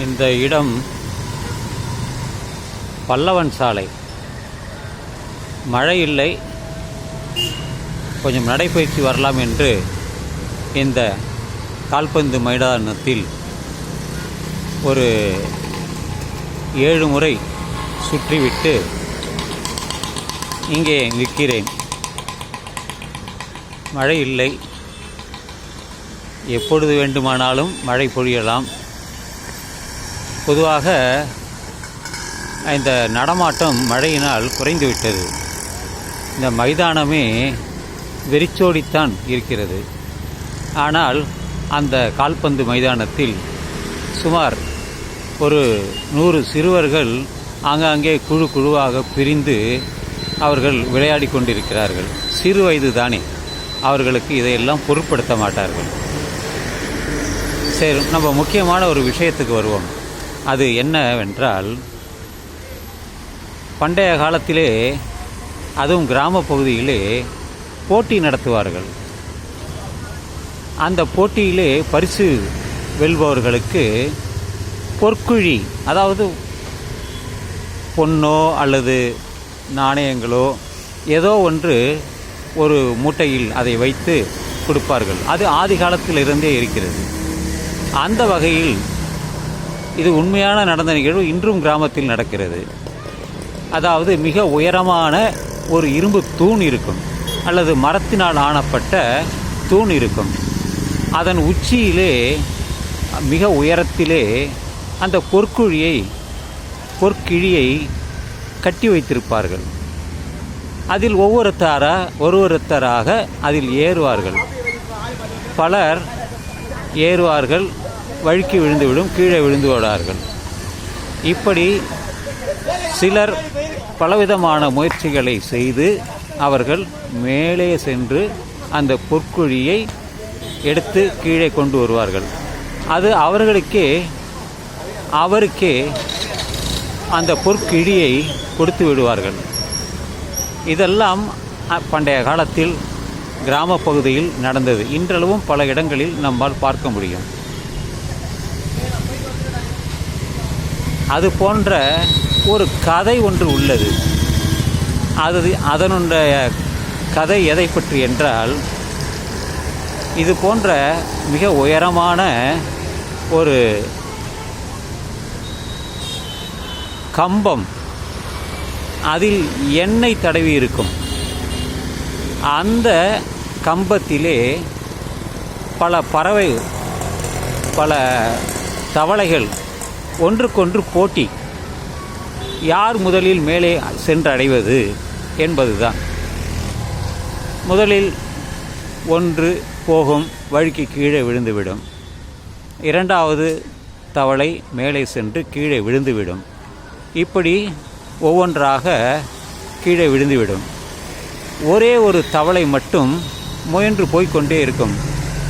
இந்த இடம் பல்லவன் சாலை. மழை இல்லை. கொஞ்சம் நடைபயிற்சி வரலாம் என்று இந்த கால்பந்து மைதானத்தில் ஒரு ஏழு முறை சுற்றிவிட்டு இங்கே நிற்கிறேன். மழை இல்லை. எப்பொழுது வேண்டுமானாலும் மழை பொழியலாம். பொதுவாக இந்த நடமாட்டம் மழையினால் குறைந்துவிட்டது. இந்த மைதானமே வெறிச்சோடித்தான் இருக்கிறது. ஆனால் அந்த கால்பந்து மைதானத்தில் சுமார் ஒரு நூறு சிறுவர்கள் ஆங்காங்கே குழு குழுவாக பிரிந்து அவர்கள் விளையாடி கொண்டிருக்கிறார்கள். சிறு வயது தானே அவர்களுக்கு இதையெல்லாம் பொருட்படுத்த மாட்டார்கள். சரி நம்ம முக்கியமான ஒரு விஷயத்துக்கு வருவோம். அது என்னவென்றால் பண்டைய காலத்திலே அதுவும் கிராம பகுதியிலே போட்டி நடத்துவார்கள். அந்த போட்டியிலே பரிசு வெல்பவர்களுக்கு பொற்குழி அதாவது பொன்னோ அல்லது நாணயங்களோ ஏதோ ஒன்று ஒரு மூட்டையில் அதை வைத்து கொடுப்பார்கள். அது ஆதி காலத்திலிருந்தே இருக்கிறது. அந்த வகையில் இது உண்மையான நடந்த நிகழ்வு இன்றும் கிராமத்தில் நடக்கிறது. அதாவது மிக உயரமான ஒரு இரும்பு தூண் இருக்கும். அல்லது மரத்தினால் ஆனப்பட்ட தூண் இருக்கும். அதன் உச்சியிலே மிக உயரத்திலே அந்த பொற்குழியை பொற்கிழியை கட்டி வைத்திருப்பார்கள். அதில் ஒவ்வொருத்தராக ஒருவொருத்தராக அதில் ஏறுவார்கள். பலர் ஏறுவார்கள். வழுக்கி விழுந்துவிடும் கீழே விழுந்து விடார்கள் இப்படி சிலர் பலவிதமான முயற்சிகளை செய்து அவர்கள் மேலே சென்று அந்த பொற்குழியை எடுத்து கீழே கொண்டு வருவார்கள். அது அவர்களுக்கே அவருக்கே அந்த பொற்கிழியை கொடுத்து விடுவார்கள். இதெல்லாம் பண்டைய காலத்தில் கிராம பகுதியில் நடந்தது. இன்றளவும் பல இடங்களில் நம்மால் பார்க்க முடியும். அது போன்ற ஒரு கதை ஒன்று உள்ளது. அது அதனுடைய கதை எதை பற்றி என்றால் இது போன்ற மிக உயரமான ஒரு கம்பம். அதில் எண்ணெய் தடவி இருக்கும். அந்த கம்பத்திலே பல பறவை பல தவளைகள் ஒன்றுக்கொன்று போட்டி. யார் முதலில் மேலே சென்றடைவது என்பதுதான். முதலில் ஒன்று போகும் வழுக்கி கீழே விழுந்துவிடும். இரண்டாவது தவளை மேலே சென்று கீழே விழுந்துவிடும். இப்படி ஒவ்வொன்றாக கீழே விழுந்துவிடும். ஒரே ஒரு தவளை மட்டும் முயன்று போய்க்கொண்டே இருக்கும்.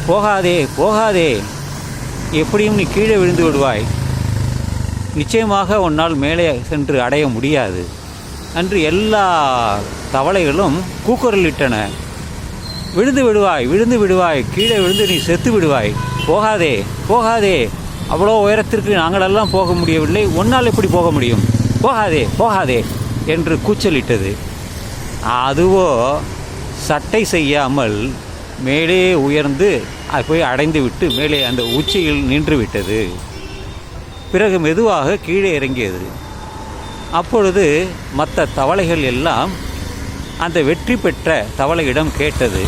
போகாதே போகாதே. எப்படியும் நீ கீழே விழுந்து விடுவாய். நிச்சயமாக உன்னால் மேலே சென்று அடைய முடியாது. அன்று எல்லா தவளைகளும் கூக்குரலிட்டன விழுந்து விடுவாய் விழுந்து விடுவாய் கீழே விழுந்து நீ செத்து விடுவாய். போகாதே போகாதே. அவ்வளோ உயரத்திற்கு நாங்களெல்லாம் போக முடியவில்லை. உன்னால் எப்படி போக முடியும்? போகாதே போகாதே என்று கூச்சலிட்டது. அதுவோ சட்டை செய்யாமல் மேலே உயர்ந்து அது போய் அடைந்து விட்டு மேலே அந்த உச்சியில் நின்று விட்டது பிறகு மெதுவாக கீழே இறங்கியது. அப்பொழுது மற்ற தவளைகள் எல்லாம் அந்த வெற்றி பெற்ற தவளையிடம் கேட்டது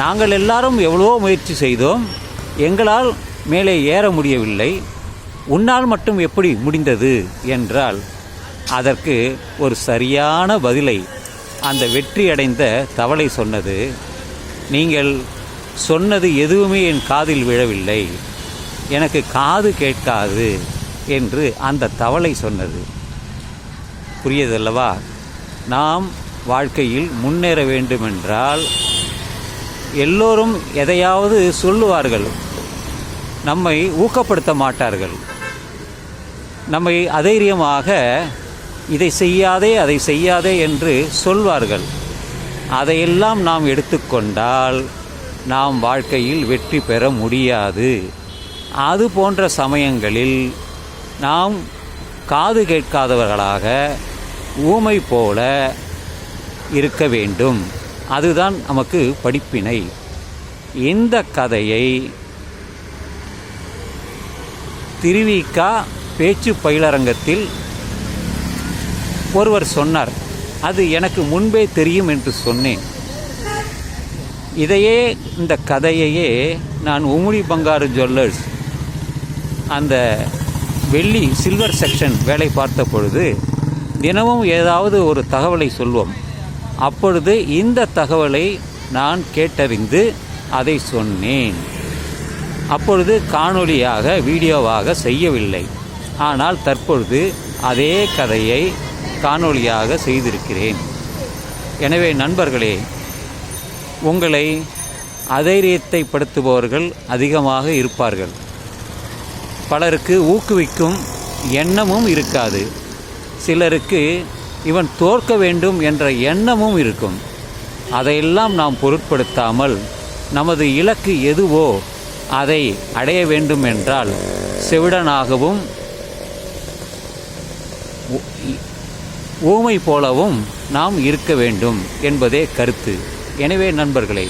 நாங்கள் எல்லாரும் எவ்வளவோ முயற்சி செய்தோம் எங்களால் மேலே ஏற முடியவில்லை உன்னால் மட்டும் எப்படி முடிந்தது? என்றால் அதற்கு ஒரு சரியான பதிலை அந்த வெற்றி அடைந்த தவளை சொன்னது நீங்கள் சொன்னது எதுவுமே என் காதில் விழவில்லை எனக்கு காது கேட்காது. என்று அந்த தவளை சொன்னது. புரியதல்லவா? நாம் வாழ்க்கையில் முன்னேற வேண்டுமென்றால் எல்லோரும் எதையாவது சொல்லுவார்கள். நம்மை ஊக்கப்படுத்த மாட்டார்கள். நம்மை அதைரியமாக இதை செய்யாதே அதை செய்யாதே என்று சொல்வார்கள். அதையெல்லாம் நாம் எடுத்துக்கொண்டால் நாம் வாழ்க்கையில் வெற்றி பெற முடியாது. அது போன்ற சமயங்களில் நாம் காது கேட்காதவர்களாக ஊமை போல இருக்க வேண்டும். அதுதான் நமக்கு படிப்பினை. இந்த கதையை திருவிக்கா பேச்சு பயிலரங்கத்தில் ஒருவர் சொன்னார். அது எனக்கு முன்பே தெரியும் என்று சொன்னேன். இதையே இந்த கதையையே நான் உமுடி பங்காரு ஜுவல்லர்ஸ் அந்த வெள்ளி சில்வர் செக்ஷன் வேலை பார்த்த பொழுது தினமும் ஏதாவது ஒரு தகவலை சொல்வோம். அப்பொழுது இந்த தகவலை நான் கேட்டறிந்து அதை சொன்னேன். அப்பொழுது காணொளியாக வீடியோவாக செய்யவில்லை. ஆனால் தற்பொழுது அதே கதையை காணொளியாக செய்திருக்கிறேன். எனவே நண்பர்களே உங்களை அதைரியத்தைப்படுத்துபவர்கள் அதிகமாக இருப்பார்கள். பலருக்கு ஊக்குவிக்கும் எண்ணமும் இருக்காது. சிலருக்கு இவன் தோற்க வேண்டும் என்ற எண்ணமும் இருக்கும். அதையெல்லாம் நாம் பொருட்படுத்தாமல் நமது இலக்கு எதுவோ அதை அடைய வேண்டும் என்றால் செவிடனாகவும் ஊமை போலவும் நாம் இருக்க வேண்டும் என்பதே கருத்து. எனவே நண்பர்களே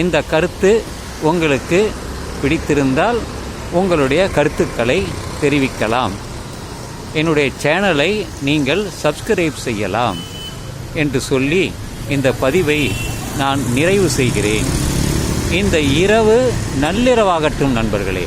இந்த கருத்து உங்களுக்கு பிடித்திருந்தால் உங்களுடைய கருத்துக்களை தெரிவிக்கலாம். என்னுடைய சேனலை நீங்கள் சப்ஸ்கிரைப் செய்யலாம் என்று சொல்லி இந்த பதிவை நான் நிறைவு செய்கிறேன். இந்த இரவு நள்ளிரவாகட்டும் நண்பர்களே.